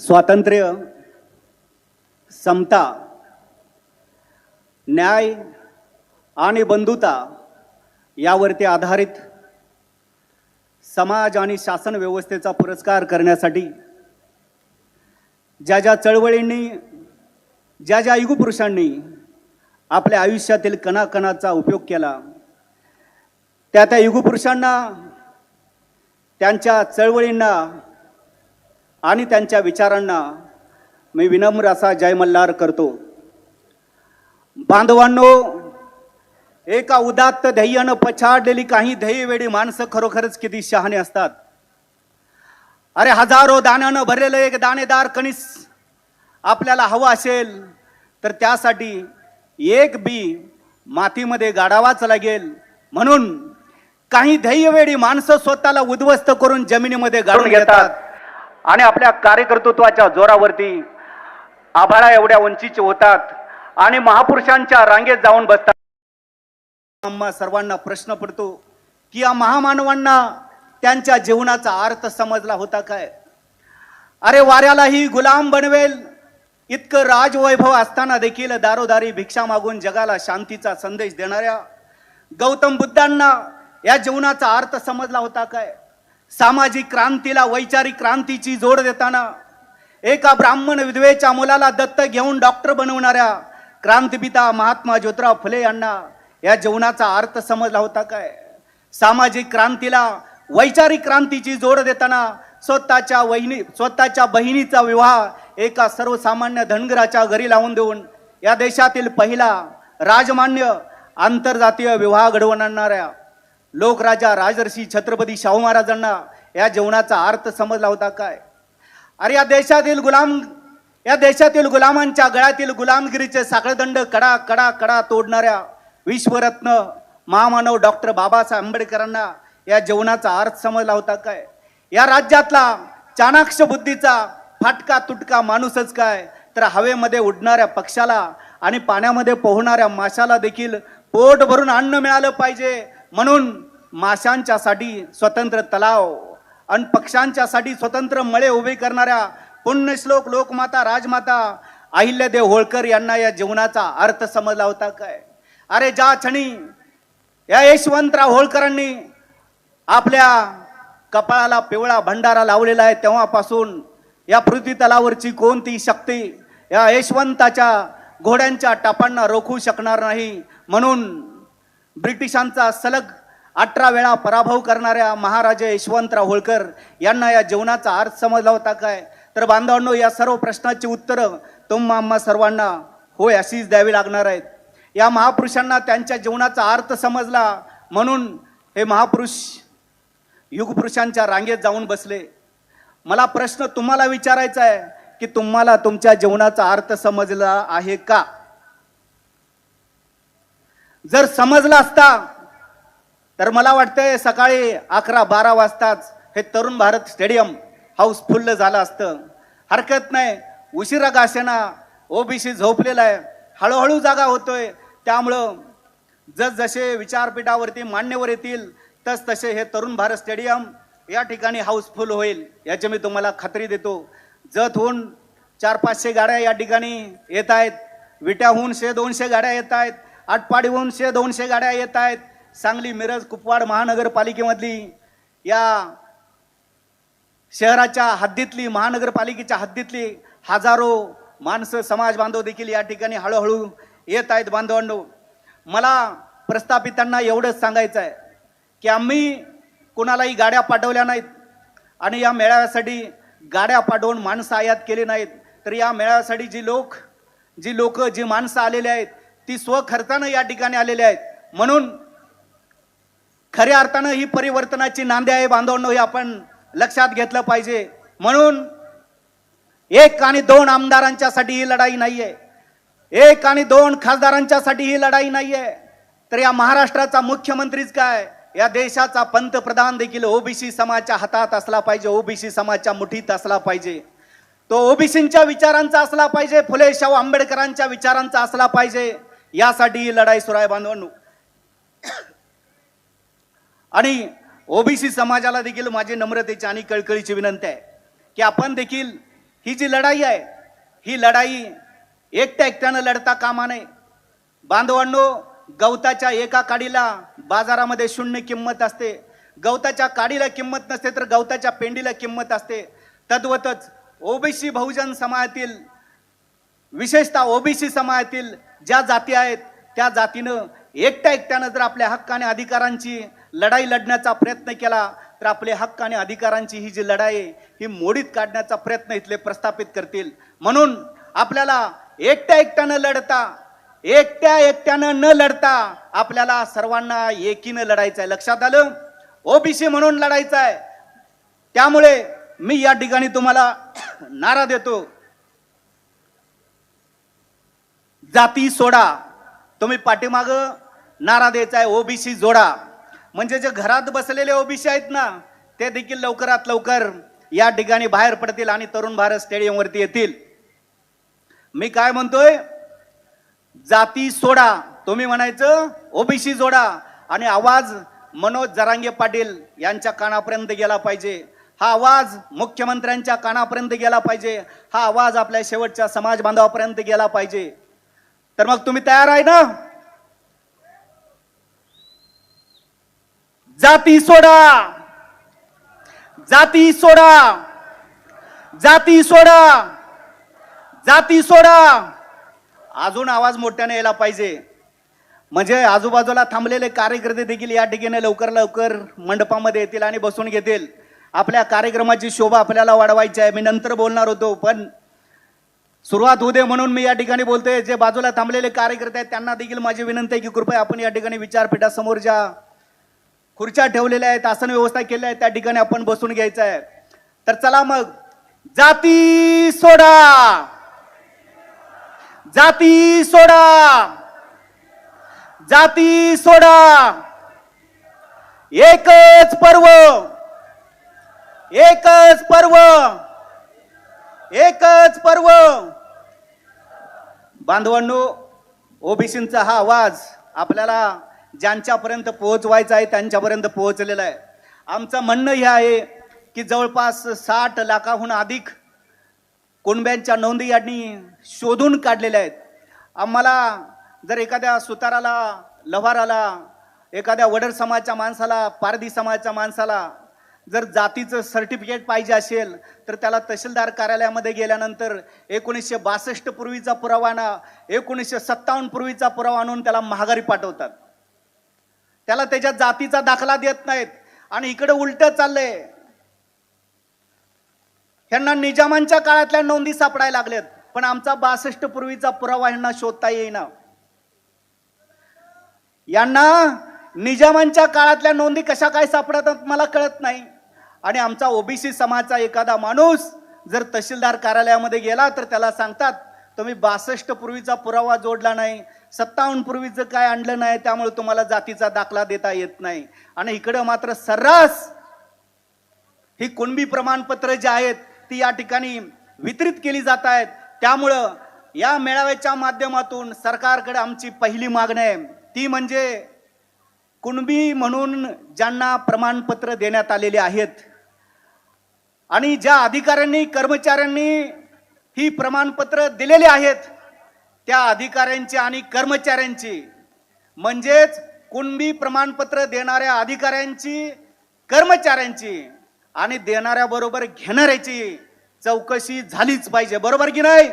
स्वातंत्र्य समता न्याय आणि बंधुता यावरती आधारित समाज आणि शासन व्यवस्थेचा पुरस्कार करण्यासाठी ज्या ज्या चळवळींनी ज्या ज्या युगपुरुषांनी आपल्या आयुष्यातील कणाकणाचा उपयोग केला त्या त्या युगपुरुषांना त्यांच्या चळवळींना आणि त्यांच्या विचारांना मी विनम्र असा जय मल्हार करतो. बांधवांनो एका उदात्त ध्येयानं पछाडलेली काही ध्येयवेडी माणसं खरोखरच किती शहाणे असतात. अरे हजारो दाण्यानं भरलेलं एक दाणेदार कणीस आपल्याला हवं असेल तर त्यासाठी एक बी मातीमध्ये गाडावाच लागेल. म्हणून काही ध्येयवेडी माणसं स्वतःला उद्ध्वस्त करून जमिनीमध्ये गाडून घेतात. आणि आपल्या कार्यकर्तृत्वाच्या जोरावरती आभाळा एवढ्या उंचीचे होतात आणि महापुरुषांच्या रांगेत जाऊन बसतात. आम्हा सर्वांना प्रश्न पडतो की या महामानवांना त्यांच्या जीवनाचा अर्थ समजला होता काय? अरे वाऱ्यालाही गुलाम बनवेल इतकं राजवैभव असताना देखील दारोदारी भिक्षा मागून जगाला शांतीचा संदेश देणाऱ्या गौतम बुद्धांना या जीवनाचा अर्थ समजला होता काय? सामाजिक क्रांतीला वैचारिक क्रांतीची जोड देताना एका ब्राह्मण विधवेच्या मुलाला दत्त घेऊन डॉक्टर बनवणाऱ्या क्रांतिपिता महात्मा ज्योतिराव फुले यांना या जीवनाचा अर्थ समजला होता काय? सामाजिक क्रांतीला वैचारिक क्रांतीची जोड देताना स्वतःच्या वहिनी स्वतःच्या बहिणीचा विवाह एका सर्वसामान्य धनगराच्या घरी लावून देऊन या देशातील पहिला राजमान्य आंतरजातीय विवाह घडवून आणणाऱ्या लोकराजा राजर्षी छत्रपती शाहू महाराजांना या जेवणाचा अर्थ समजला होता काय? अरे या देशातील गुलाम या देशातील गुलामांच्या गळ्यातील गुलामगिरीचे साखळदंड कडा कडा कडा तोडणाऱ्या विश्वरत्न महामानव डॉक्टर बाबासाहेब आंबेडकरांना या जेवणाचा अर्थ समजला होता काय? या राज्यातला चाणाक्ष बुद्धीचा फाटका तुटका माणूसच काय? तर हवेमध्ये उडणाऱ्या पक्षाला आणि पाण्यामध्ये पोहणाऱ्या माशाला देखील पोट भरून अन्न मिळालं पाहिजे. म्हणून माशांच्यासाठी स्वतंत्र तलाव आणि पक्ष्यांच्यासाठी स्वतंत्र मळे उभे करणाऱ्या पुण्यश्लोक लोकमाता राजमाता अहिल्यादेव होळकर यांना या जीवनाचा अर्थ समजला होता काय? अरे ज्या क्षणी या यशवंतराव होळकरांनी आपल्या कपाळाला पिवळा भंडारा लावलेला आहे तेव्हापासून या पृथ्वी तलावरची कोणती शक्ती या यशवंताच्या घोड्यांच्या टापांना रोखू शकणार नाही. म्हणून ब्रिटिशांचा सलग अठरा वेळा पराभव करणाऱ्या महाराजा यशवंतराव होळकर यांना या जीवनाचा अर्थ समजला होता काय? तर बांधवांनो या सर्व प्रश्नाची उत्तरं तुम्हा आम्हा सर्वांना होय अशीच द्यावी लागणार आहेत. या महापुरुषांना त्यांच्या जीवनाचा अर्थ समजला म्हणून हे महापुरुष युगपुरुषांच्या रांगेत जाऊन बसले. मला प्रश्न तुम्हाला विचारायचा आहे की तुम्हाला तुमच्या जीवनाचा अर्थ समजला आहे का? जर समजला असता तर मला वाटतंय सकाळी अकरा बारा वाजताच हे तरुण भारत स्टेडियम हाऊसफुल्ल झालं असतं. हरकत नाही उशिरा गासेना ओबीसी झोपलेला आहे. हळूहळू जागा होतोय. त्यामुळं जसजसे विचारपीठावरती मान्यवर येतील तस तसे हे तरुण भारत स्टेडियम या ठिकाणी हाऊसफुल होईल याची मी तुम्हाला खात्री देतो. जतहून चार पाचशे गाड्या या ठिकाणी येत आहेत विट्याहून शे दोनशे गाड्या येत आहेत आटपाडीहूनशे दोनशे गाड्या येत आहेत. सांगली मिरज कुपवाड महानगरपालिकेमधली या शहराच्या हद्दीतली महानगरपालिकेच्या हद्दीतली हजारो माणसं समाज बांधव देखील या ठिकाणी हळूहळू येत आहेत. बांधवांडो मला प्रस्थापितांना एवढंच सांगायचं आहे की आम्ही कुणालाही गाड्या पाठवल्या नाहीत आणि या मेळाव्यासाठी गाड्या पाठवून माणसं आयात केली नाहीत. तर या मेळाव्यासाठी जी लोक जी लोक जी माणसं आलेली आहेत ती स्वखर्चानं या ठिकाणी आलेली आहेत. म्हणून खऱ्या अर्थानं ही परिवर्तनाची नांदी आहे बांधवांनो हे आपण लक्षात घेतलं पाहिजे. म्हणून एक आणि दोन आमदारांच्यासाठी ही लढाई नाहीये. एक आणि दोन खासदारांच्यासाठी ही लढाई नाहीये. तर या महाराष्ट्राचा मुख्यमंत्रीच काय? या देशाचा पंतप्रधान देखील ओबीसी समाजाच्या हातात असला पाहिजे ओबीसी समाजच्या मुठीत असला पाहिजे. तो ओबीसींच्या विचारांचा असला पाहिजे फुले शाहू आंबेडकरांच्या विचारांचा असला पाहिजे. यासाठी ही लढाई सुराय बांधवांनो. आणि ओबीसी समाजाला देखील माझी नम्रतेची आणि कळकळीची विनंती आहे की आपण देखील ही जी लढाई आहे ही लढाई एकट्या एकट्यानं लढता कामा नये. बांधवांनो गवताच्या एका काडीला बाजारामध्ये शून्य किंमत असते. गवताच्या काडीला किंमत नसते तर गवताच्या पेंडीला किंमत असते. तद्वतच ओबीसी बहुजन समाजातील विशेषतः ओबीसी समाजातील ज्या जाती आहेत त्या जातीनं एकट्या एकट्यानं जर आपल्या हक्क आणि अधिकारांची लढाई लढण्याचा प्रयत्न केला तर आपले हक्क आणि अधिकारांची ही जी लढाई आहे, ही मोडीत काढण्याचा प्रयत्न इथले प्रस्थापित करतील. म्हणून आपल्याला एकट्या एकट्यानं लढता एकट्या एकट्यानं न लढता आपल्याला सर्वांना एकीनं लढायचं आहे लक्षात आलं? ओबीसी म्हणून लढायचं आहे त्यामुळे मी या ठिकाणी तुम्हाला नारा देतो. जाती सोडा. तुम्ही पाठीमाग नारा द्यायचा आहे ओबीसी जोडा. म्हणजे जे घरात बसलेले ओबीसी आहेत ना ते देखील लवकरात लवकर या ठिकाणी बाहेर पडतील आणि तरुण भारत स्टेडियमवरती येतील. मी काय म्हणतोय? जाती सोडा. तुम्ही म्हणायचं ओबीसी जोडा. आणि आवाज मनोज जरांगे पाटील यांच्या कानापर्यंत गेला पाहिजे. हा आवाज मुख्यमंत्र्यांच्या कानापर्यंत गेला पाहिजे. हा आवाज आपल्या शेवटच्या समाज बांधवापर्यंत गेला पाहिजे. तर मग तुम्ही तयार आहे ना? जाती सोडा! जाती सोडा! जाती सोडा! जाती सोडा! अजून आवाज मोठ्याने यायला पाहिजे. म्हणजे आजूबाजूला थांबलेले कार्यकर्ते देखील या ठिकाणी लवकर लवकर मंडपामध्ये येतील आणि बसून घेतील. आपल्या कार्यक्रमाची शोभा आपल्याला वाढवायची आहे. मी नंतर बोलणार होतो पण सुरुवात होऊ दे म्हणून मी या ठिकाणी बोलतोय. जे बाजूला थांबलेले कार्यकर्ते आहेत त्यांना देखील माझी विनंती आहे की कृपया आपण या ठिकाणी विचारपीठासमोर ज्या खुर्च्या ठेवलेल्या आहेत आसन व्यवस्था केल्या आहे त्या ठिकाणी आपण बसून घ्यायचं आहे. तर चला मग. जाती सोडा. जाती सोडा. जाती सोडा. एकच पर्व. एकच पर्व. एकच पर्व. बांधवांनो ओबीसींचा हा आवाज आपल्याला ज्यांच्यापर्यंत पोहोचवायचा आहे त्यांच्यापर्यंत पोहोचलेला आहे. आमचं म्हणणं हे आहे की जवळपास साठ लाखाहून अधिक कुणब्यांच्या नोंदी यांनी शोधून काढलेल्या आहेत. आम्हाला जर एखाद्या सुताराला लव्हाराला एखाद्या वडर समाजाच्या माणसाला पारधी समाजाच्या माणसाला जर जातीचं सर्टिफिकेट पाहिजे असेल तर त्याला तहसीलदार कार्यालयामध्ये गेल्यानंतर एकोणीसशे बासष्ट पूर्वीचा पुरावाना एकोणीसशे सत्तावन्न पूर्वीचा पुरावा आणून त्याला महागारी पाठवतात. त्याला त्याच्या जातीचा दाखला देत नाहीत आणि इकडे उलट चाललंय. ह्यांना निजामांच्या काळातल्या नोंदी सापडायला लागल्यात पण आमचा बासष्ट पूर्वीचा पुरावा ह्यांना शोधता येईना. यांना निजामांच्या काळातल्या नोंदी कशा काय सापडतात मला कळत नाही. आणि आमचा ओबीसी समाजाचा एखादा माणूस जर तहसीलदार कार्यालयामध्ये गेला तर त्याला सांगतात तुम्ही बासष्ट पूर्वीचा पुरावा जोडला नाही सत्तावन्न पूर्वीचं काय आणलं नाही त्यामुळे तुम्हाला जातीचा दाखला देता येत नाही. आणि इकडं मात्र सर्रास ही कुणबी प्रमाणपत्र जी आहेत ती या ठिकाणी वितरित केली जात आहेत. त्यामुळं या मेळाव्याच्या माध्यमातून सरकारकडे आमची पहिली मागणी आहे. ती म्हणजे कुणबी म्हणून ज्यांना प्रमाणपत्र देण्यात आलेले आहेत आणि ज्या अधिकाऱ्यांनी कर्मचाऱ्यांनी ही प्रमाणपत्र दिलेली आहेत त्या अधिकाऱ्यांची आणि कर्मचाऱ्यांची म्हणजेच कुणबी प्रमाणपत्र देणाऱ्या अधिकाऱ्यांची कर्मचाऱ्यांची आणि देणाऱ्या बरोबर घेणाऱ्याची चौकशी झालीच पाहिजे. बरोबर की नाही?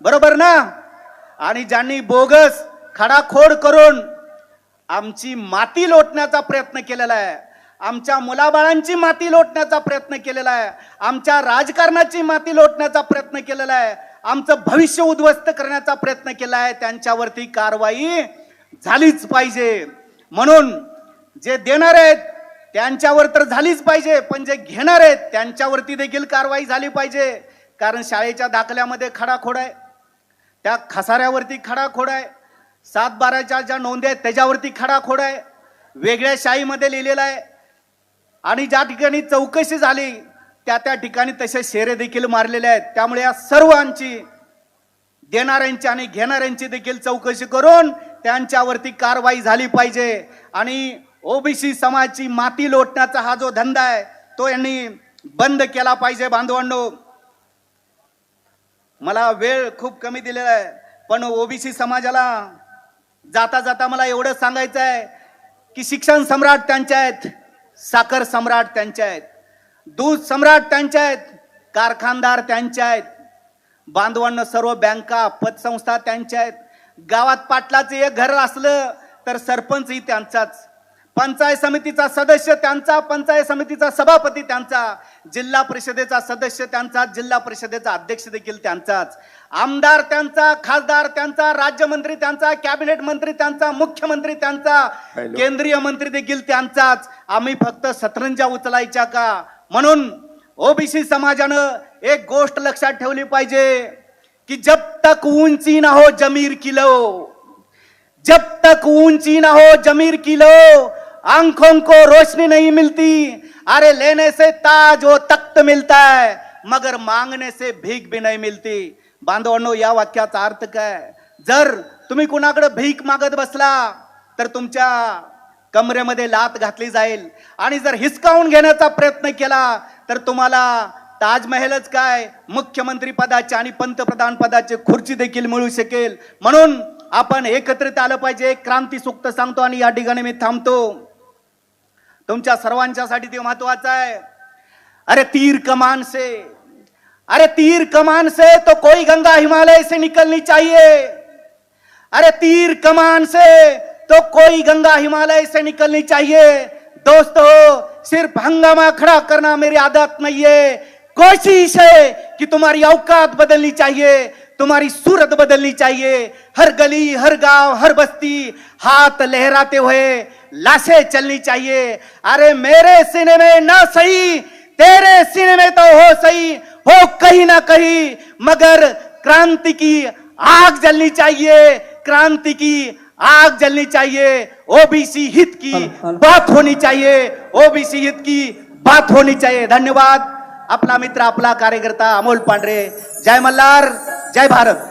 बरोबर ना? आणि ज्यांनी बोगस खडाखोड करून आमची माती लोटण्याचा प्रयत्न केलेला आहे आमच्या मुलाबाळांची माती लोटण्याचा प्रयत्न केलेला आहे. आमच्या राजकारणाची माती लोटण्याचा प्रयत्न केलेला आहे. आमचं भविष्य उद्ध्वस्त करण्याचा प्रयत्न केला आहे. त्यांच्यावरती कारवाई झालीच पाहिजे. म्हणून जे देणार आहेत त्यांच्यावर तर झालीच पाहिजे पण जे घेणार आहेत त्यांच्यावरती देखील कारवाई झाली पाहिजे. कारण शाळेच्या दाखल्यामध्ये खडाखोड आहे. त्या खसाऱ्यावरती खडाखोड आहे. सात बाराच्या ज्या नोंदी आहेत त्याच्यावरती खडाखोड आहे. वेगळ्या शाहीमध्ये लिहिलेलं आहे आणि ज्या ठिकाणी चौकशी झाली त्या त्या ठिकाणी तसे शेरे देखील मारलेले आहेत. त्यामुळे या सर्वांची देणाऱ्यांची आणि घेणाऱ्यांची देखील चौकशी करून त्यांच्यावरती कारवाई झाली पाहिजे. आणि ओबीसी समाजाची माती लोटण्याचा हा जो धंदा आहे तो यांनी बंद केला पाहिजे बांधवांनो. मला वेळ खूप कमी दिलेला आहे पण ओबीसी समाजाला जाता जाता मला एवढं सांगायचं आहे की शिक्षण सम्राट त्यांच्या आहेत. साखर सम्राट त्यांच्या आहेत. दूध सम्राट त्यांच्या आहेत. कारखानदार त्यांच्या आहेत. बांधवांना सर्व बँका पतसंस्था त्यांच्या आहेत. गावात पाटलाचं एक घर असलं तर सरपंचही त्यांचाच. पंचायत समितीचा सदस्य त्यांचा पंचायत समितीचा सभापती त्यांचा. जिल्हा परिषदेचा सदस्य त्यांचा जिल्हा परिषदेचा अध्यक्ष देखील त्यांचाच. आमदार त्यांचा खासदार त्यांचा राज्यमंत्री त्यांचा कॅबिनेट मंत्री त्यांचा मुख्यमंत्री त्यांचा. केंद्रीय मंत्री देखील त्यांचाच. आम्ही फक्त सतरंजा उचलायच्या का? म्हणून ओबीसी समाजानं एक गोष्ट लक्षात ठेवली पाहिजे की जब तक ऊंची ना हो जमीर किलो जब तक ऊंची ना हो जमीर किलो आंखों को रोशनी नहीं मिलती। अरे लेने से ताज वो तख्त मिलता है मगर मांगने से भीक भी नहीं मिलती। बांधवांनो या वाक्याचा अर्थ काय जर तुम्ही कुणाकडे भीक मागत बसला तर तुमच्या कमरेमध्ये लात घातली जाईल। आणि जर हिसकावून घेण्याचा प्रयत्न केला तर तुम्हाला ताजमहलच काय? मुख्यमंत्री पदाचे आणि पंतप्रधान पदाचे खुर्ची देखील मिळू शकेल। म्हणून आपण एकत्रित आलं पाहिजे क्रांती सुक्त सांगतो आणि या ठिकाणी मी थांबतो। तुमच्या सर्वांच्यासाठी ते महत्वाचं आहे. अरे तीर कमान से अरे तीर कमान से तो कोई गंगा हिमालय से निकलनी चाहिए। अरे तीर कमान से तो कोई गंगा हिमालय से निकलनी चाहिए। दोस्तों, सिर्फ़ हंगामा खड़ा करना मेरी आदत नहीं है। कोशिश है कि तुम्हारी औकात बदलनी चाहिए, तुम्हारी सूरत बदलनी चाहिए। हर गली, हर गाँव, हर बस्ती हाथ लहराते हुए लाशें चलनी चाहिए। अरे मेरे सीने में ना सही तेरे सीने में तो हो सही हो कहीं ना कहीं मगर क्रांति की आग जलनी चाहिए क्रांति की आग जलनी चाहिए ओबीसी हित की बात होनी चाहिए ओबीसी हित की बात होनी चाहिए। धन्यवाद। आपला मित्र आपला कार्यकर्ता अमोल पांढरे जय मल्हार जय भारत।